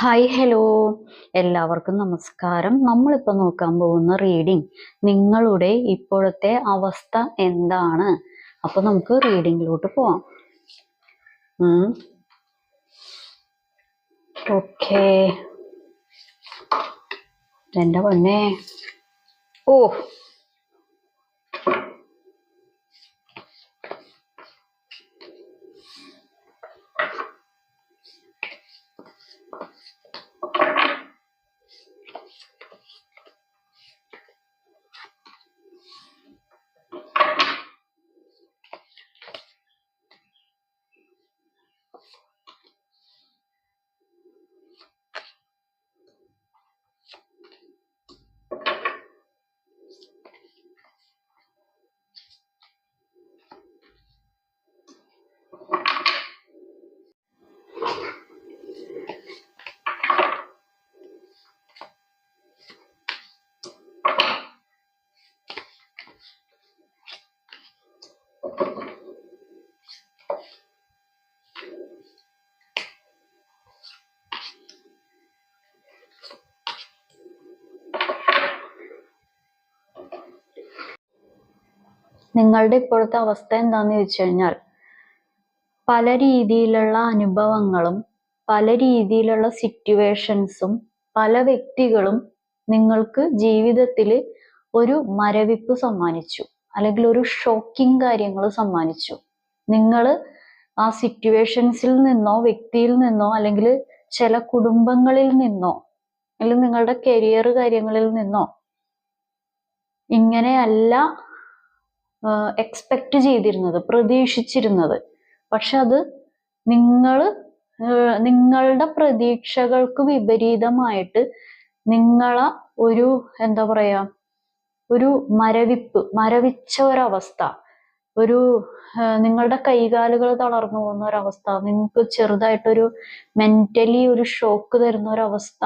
Hi hello എല്ലാവർക്കും നമസ്കാരം. നമ്മളിപ്പോൾ നോക്കാൻ പോകുന്ന റീഡിംഗ് നിങ്ങളുടെ ഇപ്പോഴത്തെ അവസ്ഥ എന്താണ്? അപ്പൊ നമുക്ക് റീഡിങ്ങിലോട്ട് പോവാം. ഓക്കെ എന്റെ പൊന്നെ ഓ നിങ്ങളുടെ ഇപ്പോഴത്തെ അവസ്ഥ എന്താന്ന് ചോദിച്ചു കഴിഞ്ഞാൽ പല രീതിയിലുള്ള അനുഭവങ്ങളും പല രീതിയിലുള്ള സിറ്റുവേഷൻസും പല വ്യക്തികളും നിങ്ങൾക്ക് ജീവിതത്തിൽ ഒരു മരവിപ്പ് സമ്മാനിച്ചു അല്ലെങ്കിൽ ഒരു ഷോക്കിംഗ് കാര്യങ്ങൾ സമ്മാനിച്ചു. നിങ്ങൾ ആ സിറ്റുവേഷൻസിൽ നിന്നോ വ്യക്തിയിൽ നിന്നോ അല്ലെങ്കിൽ ചില കുടുംബങ്ങളിൽ നിന്നോ അല്ലെങ്കിൽ നിങ്ങളുടെ കരിയർ കാര്യങ്ങളിൽ നിന്നോ ഇങ്ങനെയല്ല എക്സ്പെക്റ്റ് ചെയ്തിരുന്നത് പ്രതീക്ഷിച്ചിരുന്നത്. പക്ഷെ അത് നിങ്ങൾ നിങ്ങളുടെ പ്രതീക്ഷകൾക്ക് വിപരീതമായിട്ട് നിങ്ങളെ ഒരു എന്താ പറയാ ഒരു മരവിപ്പ് മരവിച്ച ഒരവസ്ഥ ഒരു നിങ്ങളുടെ കൈകാലുകൾ തളർന്നു പോകുന്ന ഒരവസ്ഥ നിങ്ങൾക്ക് ചെറുതായിട്ടൊരു മെന്റലി ഒരു ഷോക്ക് തരുന്ന ഒരവസ്ഥ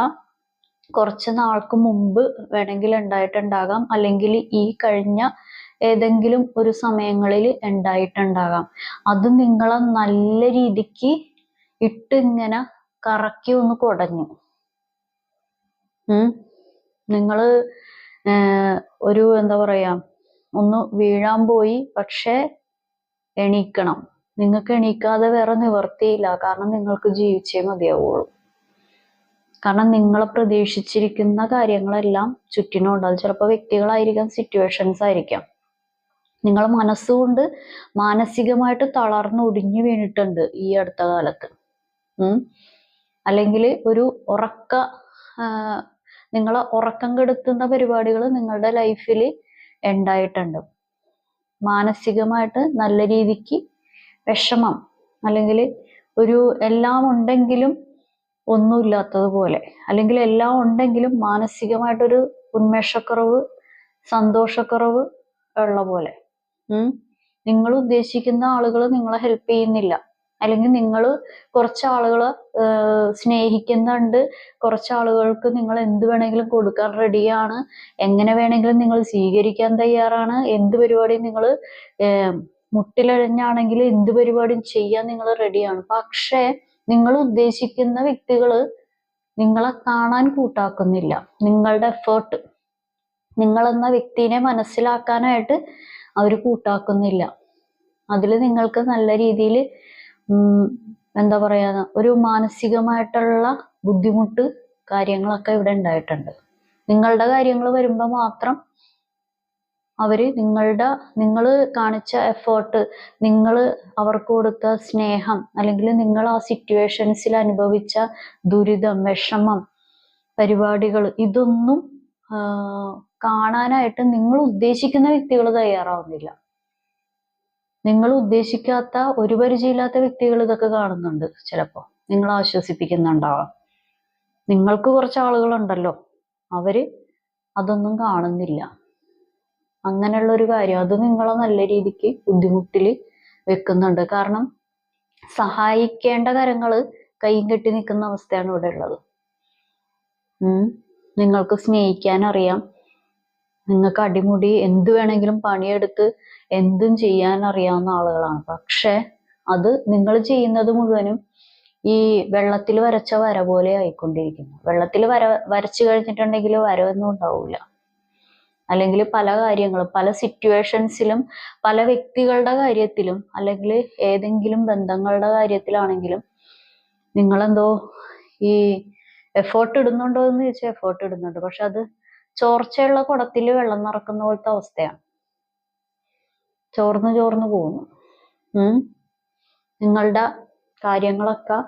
കുറച്ച് നാൾക്ക് മുമ്പ് വേണമെങ്കിൽ ഉണ്ടായിട്ടുണ്ടാകാം. അല്ലെങ്കിൽ ഈ കഴിഞ്ഞ ഏതെങ്കിലും ഒരു സമയങ്ങളിൽ ഉണ്ടായിട്ടുണ്ടാകാം. അത് നിങ്ങളെ നല്ല രീതിക്ക് ഇട്ട് ഇങ്ങനെ കറക്കി ഒന്ന് കുടഞ്ഞു. നിങ്ങൾ ഒരു എന്താ പറയാ ഒന്ന് വീഴാൻ പോയി പക്ഷെ എണീക്കണം. നിങ്ങൾക്ക് എണീക്കാതെ വേറെ നിവർത്തിയില്ല കാരണം നിങ്ങൾക്ക് ജീവിച്ചേ മതിയാവുള്ളൂ. കാരണം നിങ്ങളെ പ്രതീക്ഷിച്ചിരിക്കുന്ന കാര്യങ്ങളെല്ലാം ചുറ്റിനും അത് ചിലപ്പോൾ വ്യക്തികളായിരിക്കാം സിറ്റുവേഷൻസ് ആയിരിക്കാം. നിങ്ങൾ മനസ്സുകൊണ്ട് മാനസികമായിട്ട് തളർന്നു ഒടിഞ്ഞു വീണിട്ടുണ്ട് ഈ അടുത്ത കാലത്ത്. അല്ലെങ്കിൽ ഒരു ഉറക്ക നിങ്ങളെ ഉറക്കം കെടുത്തുന്ന പരിപാടികൾ നിങ്ങളുടെ ലൈഫിൽ ഉണ്ടായിട്ടുണ്ട്. മാനസികമായിട്ട് നല്ല രീതിക്ക് വിഷമം അല്ലെങ്കിൽ ഒരു എല്ലാം ഉണ്ടെങ്കിലും ഒന്നുമില്ലാത്തതുപോലെ അല്ലെങ്കിൽ എല്ലാം ഉണ്ടെങ്കിലും മാനസികമായിട്ടൊരു ഉന്മേഷക്കുറവ് സന്തോഷക്കുറവ് ഉള്ള പോലെ. നിങ്ങൾ ഉദ്ദേശിക്കുന്ന ആളുകൾ നിങ്ങളെ ഹെൽപ്പ് ചെയ്യുന്നില്ല. അല്ലെങ്കിൽ നിങ്ങൾ കുറച്ച് ആളുകൾ സ്നേഹിക്കുന്നുണ്ട്. കുറച്ച് ആളുകൾക്ക് നിങ്ങൾ എന്ത് വേണമെങ്കിലും കൊടുക്കാൻ റെഡിയാണ് എങ്ങനെ വേണമെങ്കിലും നിങ്ങൾ സ്വീകരിക്കാൻ തയ്യാറാണ്. എന്ത് പരിപാടിയും നിങ്ങൾ മുട്ടിലഴഞ്ഞാണെങ്കിൽ എന്ത് പരിപാടിയും ചെയ്യാൻ നിങ്ങൾ റെഡിയാണ് പക്ഷേ നിങ്ങൾ ഉദ്ദേശിക്കുന്ന വ്യക്തികൾ നിങ്ങളെ കാണാൻ കൂട്ടാക്കുന്നില്ല. നിങ്ങളുടെ എഫേർട്ട് നിങ്ങളെന്ന വ്യക്തിനെ മനസ്സിലാക്കാനായിട്ട് അവർ കൂട്ടാക്കുന്നില്ല. അതിൽ നിങ്ങൾക്ക് നല്ല രീതിയിൽ എന്താ പറയുക ഒരു മാനസികമായിട്ടുള്ള ബുദ്ധിമുട്ട് കാര്യങ്ങളൊക്കെ ഇവിടെ ഉണ്ടായിട്ടുണ്ട്. നിങ്ങളുടെ കാര്യങ്ങൾ വരുമ്പോൾ മാത്രം അവർ നിങ്ങളുടെ നിങ്ങൾ കാണിച്ച എഫേർട്ട് നിങ്ങൾ അവർക്ക് കൊടുത്ത സ്നേഹം അല്ലെങ്കിൽ നിങ്ങൾ ആ സിറ്റുവേഷൻസിൽ അനുഭവിച്ച ദുരിതം വിഷമം പരിപാടികൾ ഇതൊന്നും കാണാനായിട്ട് നിങ്ങൾ ഉദ്ദേശിക്കുന്ന വ്യക്തികൾ തയ്യാറാവുന്നില്ല. നിങ്ങൾ ഉദ്ദേശിക്കാത്ത ഒരു പരിചയമില്ലാത്ത വ്യക്തികൾ ഇതൊക്കെ കാണുന്നുണ്ട് ചിലപ്പോൾ നിങ്ങൾ ആശ്വസിപ്പിക്കുന്നുണ്ടാവാം. നിങ്ങൾക്ക് കുറച്ച് ആളുകളുണ്ടല്ലോ. അവർ അതൊന്നും കാണുന്നില്ല. അങ്ങനെയുള്ള ഒരു കാര്യം അത് നിങ്ങളെ നല്ല രീതിക്ക് ബുദ്ധിമുട്ടിൽ വെക്കുന്നുണ്ട്. കാരണം സഹായിക്കേണ്ട കരങ്ങൾ കൈയും കെട്ടി നിൽക്കുന്ന അവസ്ഥയാണ് ഇവിടെ ഉള്ളത്. നിങ്ങൾക്ക് സ്നേഹിക്കാൻ അറിയാം. നിങ്ങൾക്ക് അടിമുടി എന്ത് വേണമെങ്കിലും പണിയെടുത്ത് എന്തും ചെയ്യാൻ അറിയാവുന്ന ആളുകളാണ്. പക്ഷെ അത് നിങ്ങൾ ചെയ്യുന്നത് മുഴുവനും ഈ വെള്ളത്തിൽ വരച്ച വര പോലെ ആയിക്കൊണ്ടിരിക്കുന്നു. വെള്ളത്തിൽ വര വരച്ചു കഴിഞ്ഞിട്ടുണ്ടെങ്കിൽ വരവൊന്നും ഉണ്ടാവില്ല അല്ലെങ്കിൽ പല കാര്യങ്ങളും പല സിറ്റുവേഷൻസിലും പല വ്യക്തികളുടെ കാര്യത്തിലും അല്ലെങ്കിൽ ഏതെങ്കിലും ബന്ധങ്ങളുടെ കാര്യത്തിലാണെങ്കിലും നിങ്ങളെന്തോ ഈ എഫേർട്ട് ഇടുന്നുണ്ടോ എന്ന് ചോദിച്ചാൽ എഫേർട്ട് ഇടുന്നുണ്ട്. പക്ഷെ അത് ചോർച്ചയുള്ള കുടത്തിൽ വെള്ളം നിറക്കുന്ന പോലത്തെ അവസ്ഥയാണ്. ചോർന്ന് ചോർന്ന് പോകുന്നു. ഉം? നിങ്ങളുടെ കാര്യങ്ങളൊക്കെ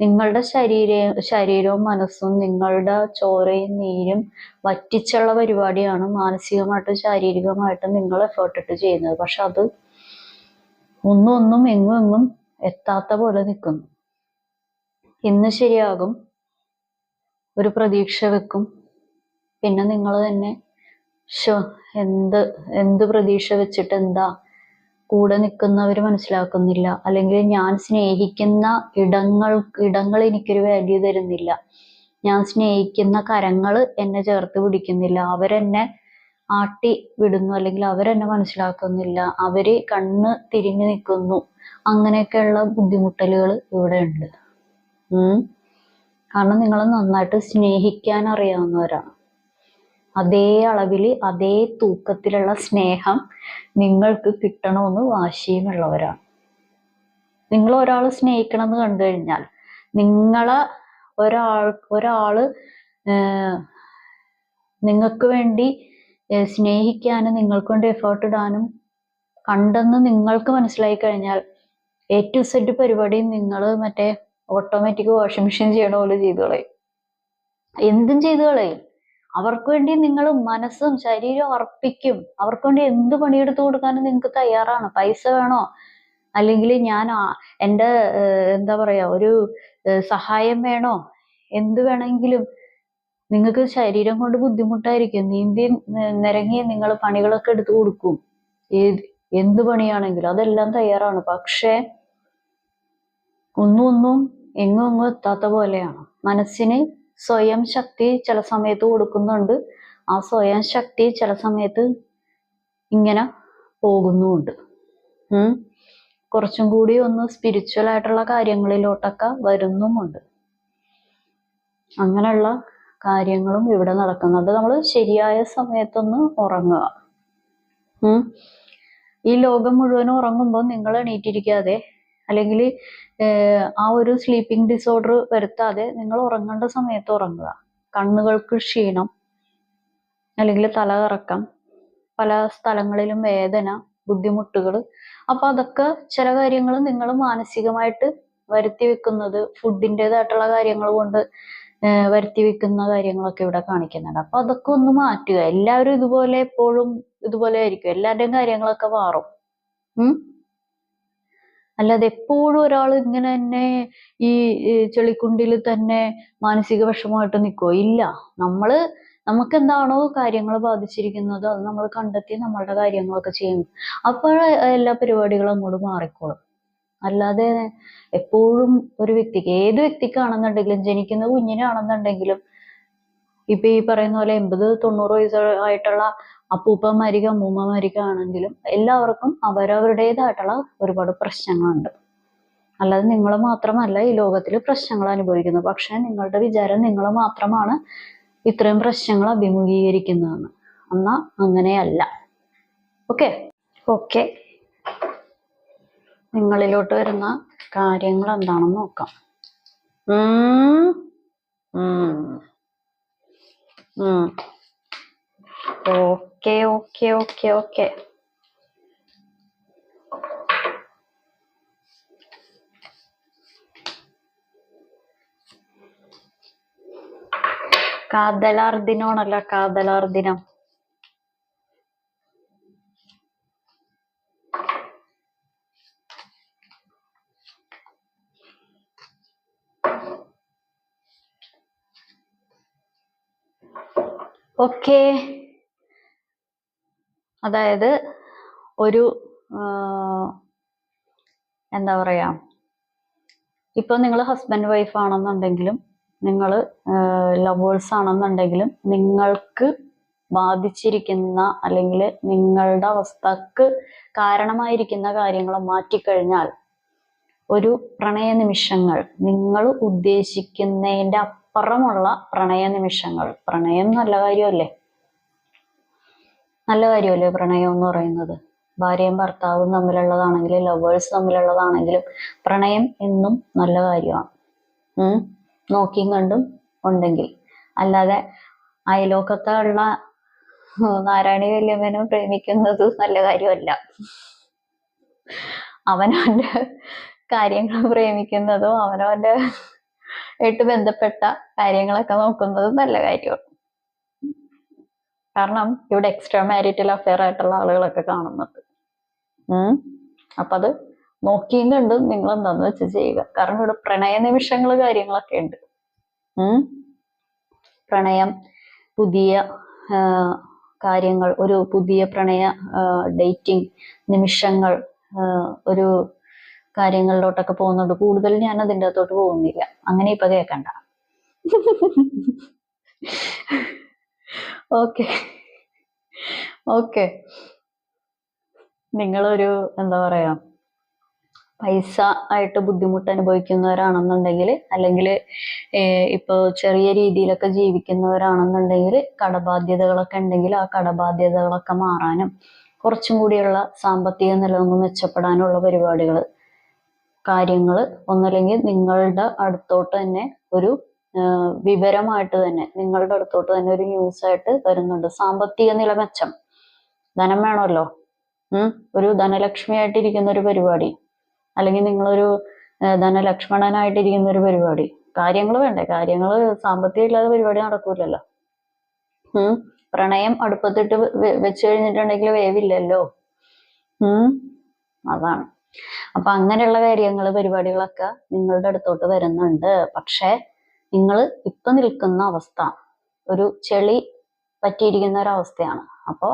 നിങ്ങളുടെ ശരീര ശരീരവും മനസ്സും നിങ്ങളുടെ ചോരയും നീരും വറ്റിച്ചുള്ള പരിപാടിയാണ് മാനസികമായിട്ടും ശാരീരികമായിട്ടും നിങ്ങൾ എഫേർട്ട് ഇട്ട് ചെയ്യുന്നത്. പക്ഷെ അത് ഒന്നും ഒന്നും എങ്ങും എങ്ങും എത്താത്ത പോലെ നിൽക്കുന്നു. ഇന്ന് ശരിയാകും. ഒരു പ്രതീക്ഷ വെക്കും. പിന്നെ നിങ്ങൾ തന്നെ ഷോ എന്ത് എന്ത് പ്രതീക്ഷ വെച്ചിട്ട് എന്താ കൂടെ നിൽക്കുന്നവർ മനസ്സിലാക്കുന്നില്ല. അല്ലെങ്കിൽ ഞാൻ സ്നേഹിക്കുന്ന ഇടങ്ങൾ ഇടങ്ങൾ എനിക്കൊരു വാല്യൂ തരുന്നില്ല. ഞാൻ സ്നേഹിക്കുന്ന കരങ്ങൾ എന്നെ ചേർത്ത് പിടിക്കുന്നില്ല. അവരെന്നെ ആട്ടി വിടുന്നു അല്ലെങ്കിൽ അവരെന്നെ മനസ്സിലാക്കുന്നില്ല. അവർ കണ്ണ് തിരിഞ്ഞു നിൽക്കുന്നു അങ്ങനെയൊക്കെയുള്ള ബുദ്ധിമുട്ടലുകൾ ഇവിടെ ഉണ്ട്. കാരണം നിങ്ങൾ നന്നായിട്ട് സ്നേഹിക്കാൻ അറിയാവുന്നവരാണ് അതേ അളവിൽ അതേ തൂക്കത്തിലുള്ള സ്നേഹം നിങ്ങൾക്ക് കിട്ടണമെന്ന് വാശിയുമുള്ളവരാണ്. നിങ്ങൾ ഒരാൾ സ്നേഹിക്കണം എന്ന് കണ്ടു കഴിഞ്ഞാൽ നിങ്ങളെ ഒരാൾ ഒരാൾ നിങ്ങൾക്ക് വേണ്ടി സ്നേഹിക്കാനും നിങ്ങൾക്ക് വേണ്ടി എഫേർട്ട് ഇടാനും കണ്ടെന്ന് നിങ്ങൾക്ക് മനസ്സിലായി കഴിഞ്ഞാൽ എ ടു സെഡ് പരിപാടിയും നിങ്ങൾ മറ്റേ ഓട്ടോമാറ്റിക് വാഷിംഗ് മെഷീൻ ചെയ്യണ പോലെ ചെയ്തു കളയും. എന്തും ചെയ്തു കളയും. അവർക്ക് വേണ്ടി നിങ്ങൾ മനസ്സും ശരീരവും അർപ്പിക്കും. അവർക്ക് വേണ്ടി എന്ത് പണിയെടുത്തു കൊടുക്കാനും നിങ്ങൾക്ക് തയ്യാറാണ്. പൈസ വേണോ? അല്ലെങ്കിൽ ഞാൻ എന്റെ എന്താ പറയാ ഒരു സഹായം വേണോ? എന്ത് വേണമെങ്കിലും നിങ്ങൾക്ക് ശരീരം കൊണ്ട് ബുദ്ധിമുട്ടായിരിക്കും. നീന്തി നിരങ്ങി നിങ്ങൾ പണികളൊക്കെ എടുത്തു കൊടുക്കും. എന്ത് പണിയാണെങ്കിലും അതെല്ലാം തയ്യാറാണ്. പക്ഷേ ഒന്നും ഒന്നും എങ്ങും എങ്ങും എത്താത്ത പോലെയാണ്. മനസ്സിന് സ്വയം ശക്തി ചില സമയത്ത് കൊടുക്കുന്നുണ്ട്. ആ സ്വയം ശക്തി ചില സമയത്ത് ഇങ്ങനെ പോകുന്നുമുണ്ട് കുറച്ചും കൂടി ഒന്ന് സ്പിരിച്വൽ ആയിട്ടുള്ള കാര്യങ്ങളിലോട്ടൊക്കെ വരുന്നുമുണ്ട്. അങ്ങനെയുള്ള കാര്യങ്ങളും ഇവിടെ നടക്കുന്നുണ്ട്. നമ്മൾ ശരിയായ സമയത്തൊന്ന് ഉറങ്ങുക. ഈ ലോകം മുഴുവനും ഉറങ്ങുമ്പോൾ നിങ്ങൾ എണീറ്റിരിക്കാതെ അല്ലെങ്കിൽ ആ ഒരു സ്ലീപ്പിംഗ് ഡിസോർഡർ വരുത്താതെ നിങ്ങൾ ഉറങ്ങേണ്ട സമയത്ത് ഉറങ്ങുക. കണ്ണുകൾക്ക് ക്ഷീണം അല്ലെങ്കിൽ തലകറക്കം പല സ്ഥലങ്ങളിലും വേദന ബുദ്ധിമുട്ടുകൾ അപ്പൊ അതൊക്കെ ചില കാര്യങ്ങൾ നിങ്ങൾ മാനസികമായിട്ട് വരുത്തി വെക്കുന്നത് ഫുഡിന്റെതായിട്ടുള്ള കാര്യങ്ങൾ കൊണ്ട് വരുത്തി വെക്കുന്ന കാര്യങ്ങളൊക്കെ ഇവിടെ കാണിക്കുന്നുണ്ട്. അപ്പൊ അതൊക്കെ ഒന്ന് മാറ്റുക. എല്ലാവരും ഇതുപോലെ എപ്പോഴും ഇതുപോലെ ആയിരിക്കും. എല്ലാവരുടെയും കാര്യങ്ങളൊക്കെ മാറും. ഉം? അല്ലാതെ എപ്പോഴും ഒരാൾ ഇങ്ങനെ തന്നെ ഈ ചെളിക്കുണ്ടിൽ തന്നെ മാനസിക വിഷമമായിട്ട് നിൽക്കുമോ ഇല്ല. നമ്മൾ നമുക്ക് എന്താണോ കാര്യങ്ങൾ ബാധിച്ചിരിക്കുന്നത് അത് നമ്മൾ കണ്ടെത്തി നമ്മളുടെ കാര്യങ്ങളൊക്കെ ചെയ്യും അപ്പോൾ എല്ലാ പരിപാടികളും അങ്ങോട്ട് മാറിക്കോളും. അല്ലാതെ എപ്പോഴും ഒരു വ്യക്തിക്ക് ഏത് വ്യക്തിക്കാണെന്നുണ്ടെങ്കിലും ജനിക്കുന്ന കുഞ്ഞിനാണെന്നുണ്ടെങ്കിലും ഇപ്പൊ ഈ പറയുന്ന പോലെ എൺപത് തൊണ്ണൂറ് വയസ്സ് ആയിട്ടുള്ള അപ്പൂപ്പന്മാരിക്ക് മൂമ്മമാരിക ആണെങ്കിലും എല്ലാവർക്കും അവരവരുടേതായിട്ടുള്ള ഒരുപാട് പ്രശ്നങ്ങളുണ്ട്. അല്ലാതെ നിങ്ങൾ മാത്രമല്ല ഈ ലോകത്തിൽ പ്രശ്നങ്ങൾ അനുഭവിക്കുന്നത്. പക്ഷെ നിങ്ങളുടെ വിചാരം നിങ്ങൾ മാത്രമാണ് ഇത്രയും പ്രശ്നങ്ങൾ അഭിമുഖീകരിക്കുന്നതെന്ന്. എന്നാ അങ്ങനെയല്ല. ഓക്കെ? ഓക്കെ. നിങ്ങളിലോട്ട് വരുന്ന കാര്യങ്ങൾ എന്താണെന്ന് നോക്കാം. ഉം. ഓക്കെ ഓക്കെ ഓക്കെ ഓക്കെ കാതലാർ ദിനമാണല്ലോ കാതലാർ ദിനം ഓക്കെ അതായത് ഒരു എന്താ പറയാ ഇപ്പൊ നിങ്ങൾ ഹസ്ബൻഡ് വൈഫ് ആണെന്നുണ്ടെങ്കിലും നിങ്ങൾ ലവേഴ്സ് ആണെന്നുണ്ടെങ്കിലും നിങ്ങൾക്ക് ബാധിച്ചിരിക്കുന്ന അല്ലെങ്കിൽ നിങ്ങളുടെ അവസ്ഥക്ക് കാരണമായിരിക്കുന്ന കാര്യങ്ങൾ മാറ്റിക്കഴിഞ്ഞാൽ ഒരു പ്രണയ നിമിഷങ്ങൾ നിങ്ങൾ ഉദ്ദേശിക്കുന്നതിന്റെ അപ്പുറമുള്ള പ്രണയ നിമിഷങ്ങൾ. പ്രണയം നല്ല കാര്യമല്ലേ? നല്ല കാര്യമല്ലേ പ്രണയം എന്ന് പറയുന്നത്? ഭാര്യയും ഭർത്താവും തമ്മിലുള്ളതാണെങ്കിലും ലവേഴ്സ് തമ്മിലുള്ളതാണെങ്കിലും പ്രണയം എന്നും നല്ല കാര്യമാണ്. നോക്കിയും കണ്ടും ഉണ്ടെങ്കിൽ. അല്ലാതെ അയലോക്കത്തുള്ള നാരായണി വല്യമ്മനെ പ്രേമിക്കുന്നത് നല്ല കാര്യമല്ല. അവനവന്റെ കാര്യങ്ങൾ പ്രേമിക്കുന്നതും അവനവന്റെ ആയിട്ട് ബന്ധപ്പെട്ട കാര്യങ്ങളൊക്കെ നോക്കുന്നതും നല്ല കാര്യമാണ്. കാരണം ഇവിടെ എക്സ്ട്രാ മാരിറ്റൽ അഫെയർ ആയിട്ടുള്ള ആളുകളൊക്കെ കാണുന്നുണ്ട്. അപ്പൊ അത് നോക്കിയും കണ്ട് നിങ്ങൾ എന്താന്ന് വെച്ച് ചെയ്യുക. കാരണം ഇവിടെ പ്രണയ നിമിഷങ്ങൾ കാര്യങ്ങളൊക്കെ ഉണ്ട്. പ്രണയം പുതിയ കാര്യങ്ങൾ ഒരു പുതിയ പ്രണയ ഡേറ്റിംഗ് നിമിഷങ്ങൾ ഒരു കാര്യങ്ങളിലോട്ടൊക്കെ പോകുന്നുണ്ട് കൂടുതൽ ഞാൻ അതിന്റെ അകത്തോട്ട് പോകുന്നില്ല. അങ്ങനെ ഇപ്പൊ കേക്കണ്ട. ഓക്കെ ഓക്കെ നിങ്ങളൊരു എന്താ പറയാ പൈസ ആയിട്ട് ബുദ്ധിമുട്ട് അനുഭവിക്കുന്നവരാണെന്നുണ്ടെങ്കിൽ അല്ലെങ്കിൽ ഇപ്പോൾ ചെറിയ രീതിയിലൊക്കെ ജീവിക്കുന്നവരാണെന്നുണ്ടെങ്കിൽ കടബാധ്യതകളൊക്കെ ഉണ്ടെങ്കിൽ ആ കടബാധ്യതകളൊക്കെ മാറാനും കുറച്ചും കൂടിയുള്ള സാമ്പത്തിക ഒന്ന് മെച്ചപ്പെടാനുള്ള പരിപാടികൾ കാര്യങ്ങൾ ഒന്നല്ലെങ്കിൽ നിങ്ങളുടെ അടുത്തോട്ട് തന്നെ ഒരു വിവരമായിട്ട് തന്നെ നിങ്ങളുടെ അടുത്തോട്ട് തന്നെ ഒരു ന്യൂസ് ആയിട്ട് വരുന്നുണ്ട്. സാമ്പത്തിക നില മെച്ചം. ധനം വേണമല്ലോ. ഉം? ഒരു ധനലക്ഷ്മി ആയിട്ടിരിക്കുന്ന ഒരു പരിപാടി. അല്ലെങ്കിൽ നിങ്ങളൊരു ധനലക്ഷ്മണനായിട്ടിരിക്കുന്ന ഒരു പരിപാടി. കാര്യങ്ങൾ വേണ്ടേ? കാര്യങ്ങൾ സാമ്പത്തികം ഇല്ലാതെ പരിപാടി നടക്കൂലല്ലോ. ഉം? പ്രണയം അടുപ്പത്തിട്ട് വെച്ച് കഴിഞ്ഞിട്ടുണ്ടെങ്കിൽ വേവില്ലല്ലോ. ഉം? അതാണ്. അപ്പൊ അങ്ങനെയുള്ള കാര്യങ്ങൾ പരിപാടികളൊക്കെ നിങ്ങളുടെ അടുത്തോട്ട് വരുന്നുണ്ട്. പക്ഷെ നിങ്ങൾ ഇപ്പൊ നിൽക്കുന്ന അവസ്ഥ ഒരു ചെളി പറ്റിയിരിക്കുന്ന ഒരവസ്ഥയാണ് അപ്പോൾ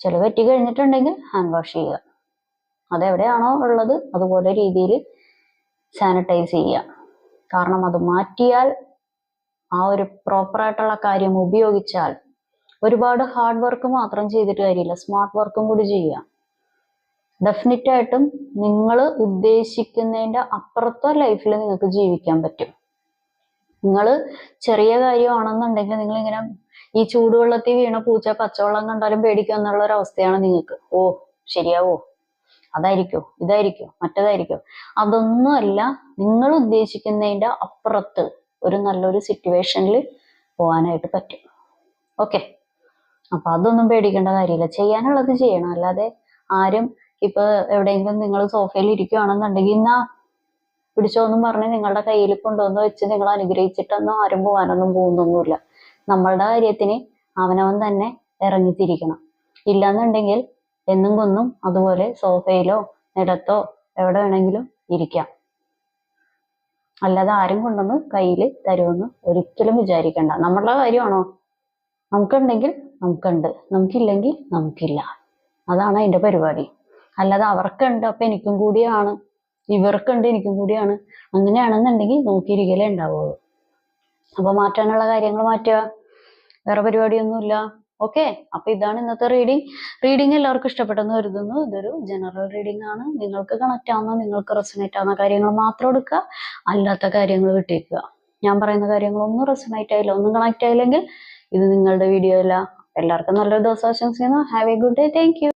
ചെളി പറ്റി കഴിഞ്ഞിട്ടുണ്ടെങ്കിൽ ഹാൻഡ് വാഷ് ചെയ്യുക. അതെവിടെയാണോ ഉള്ളത് അതുപോലെ രീതിയിൽ സാനിറ്റൈസ് ചെയ്യുക. കാരണം അത് മാറ്റിയാൽ ആ ഒരു പ്രോപ്പറായിട്ടുള്ള കാര്യം ഉപയോഗിച്ചാൽ ഒരുപാട് ഹാർഡ് വർക്ക് മാത്രം ചെയ്തിട്ട് കാര്യമില്ല. സ്മാർട്ട് വർക്കും കൂടി ചെയ്യുക. ഡെഫിനറ്റ് ആയിട്ടും നിങ്ങൾ ഉദ്ദേശിക്കുന്നതിന്റെ അപ്പുറത്തെ ലൈഫിൽ നിങ്ങൾക്ക് ജീവിക്കാൻ പറ്റും. നിങ്ങൾ ചെറിയ കാര്യമാണെന്നുണ്ടെങ്കിൽ നിങ്ങൾ ഇങ്ങനെ ഈ ചൂടുവെള്ളത്തിൽ വീണ പൂച്ച പച്ചവെള്ളം കണ്ടാലും പേടിക്കുക എന്നുള്ള ഒരു അവസ്ഥയാണ് നിങ്ങൾക്ക്. ഓ ശരിയാവോ? അതായിരിക്കോ? ഇതായിരിക്കോ? മറ്റേതായിരിക്കോ? അതൊന്നുമല്ല നിങ്ങൾ ഉദ്ദേശിക്കുന്നതിന്റെ അപ്പുറത്ത് ഒരു നല്ലൊരു സിറ്റുവേഷനിൽ പോകാനായിട്ട് പറ്റും. ഓക്കെ? അപ്പൊ അതൊന്നും പേടിക്കേണ്ട കാര്യമില്ല. ചെയ്യാനുള്ളത് ചെയ്യണം. അല്ലാതെ ആരും ഇപ്പൊ എവിടെയെങ്കിലും നിങ്ങൾ സോഫയിൽ ഇരിക്കുകയാണെന്നുണ്ടെങ്കിൽ എന്നാ പിടിച്ചോന്നും പറഞ്ഞ് നിങ്ങളുടെ കയ്യിൽ കൊണ്ടുവന്ന് വെച്ച് നിങ്ങൾ അനുഗ്രഹിച്ചിട്ടൊന്നും ആരും പോകാനൊന്നും പോകുന്നൊന്നുമില്ല. നമ്മളുടെ കാര്യത്തിന് അവനവൻ തന്നെ ഇറങ്ങിത്തിരിക്കണം. ഇല്ലാന്നുണ്ടെങ്കിൽ എന്നും കൊന്നും അതുപോലെ സോഫയിലോ നിലത്തോ എവിടെ വേണമെങ്കിലും ഇരിക്കാം. അല്ലാതെ ആരും കൊണ്ടൊന്ന് കയ്യിൽ തരുമെന്ന് ഒരിക്കലും വിചാരിക്കണ്ട. നമ്മളുടെ കാര്യമാണോ? നമുക്കുണ്ടെങ്കിൽ നമുക്കുണ്ട്. നമുക്കില്ലെങ്കിൽ നമുക്കില്ല. അതാണ് അതിന്റെ പരിപാടി. അല്ലാതെ അവർക്കുണ്ട് അപ്പൊ എനിക്കും കൂടിയാണ്. ഇവർക്കുണ്ട് എനിക്കും കൂടിയാണ്. അങ്ങനെയാണെന്നുണ്ടെങ്കിൽ നോക്കിയിരിക്കലേ ഉണ്ടാവുള്ളൂ. അപ്പൊ മാറ്റാനുള്ള കാര്യങ്ങൾ മാറ്റുക. വേറെ പരിപാടിയൊന്നുമില്ല. ഓക്കെ അപ്പൊ ഇതാണ് ഇന്നത്തെ റീഡിംഗ് റീഡിംഗ് എല്ലാവർക്കും ഇഷ്ടപ്പെട്ടെന്ന് കരുതുന്നു. ഇതൊരു ജനറൽ റീഡിംഗ് ആണ്. നിങ്ങൾക്ക് കണക്ട് ആവുന്ന നിങ്ങൾക്ക് റെസനേറ്റ് ആവുന്ന കാര്യങ്ങൾ മാത്രം എടുക്കുക. അല്ലാത്ത കാര്യങ്ങൾ വിട്ടേക്കുക. ഞാൻ പറയുന്ന കാര്യങ്ങളൊന്നും റെസനേറ്റ് ആയില്ല. ഒന്നും കണക്ട് ആയില്ലെങ്കിൽ ഇത് നിങ്ങളുടെ വീഡിയോ അല്ല. എല്ലാവർക്കും നല്ലൊരു ദിവസം ആശംസിക്കുന്നു. Have a good day thank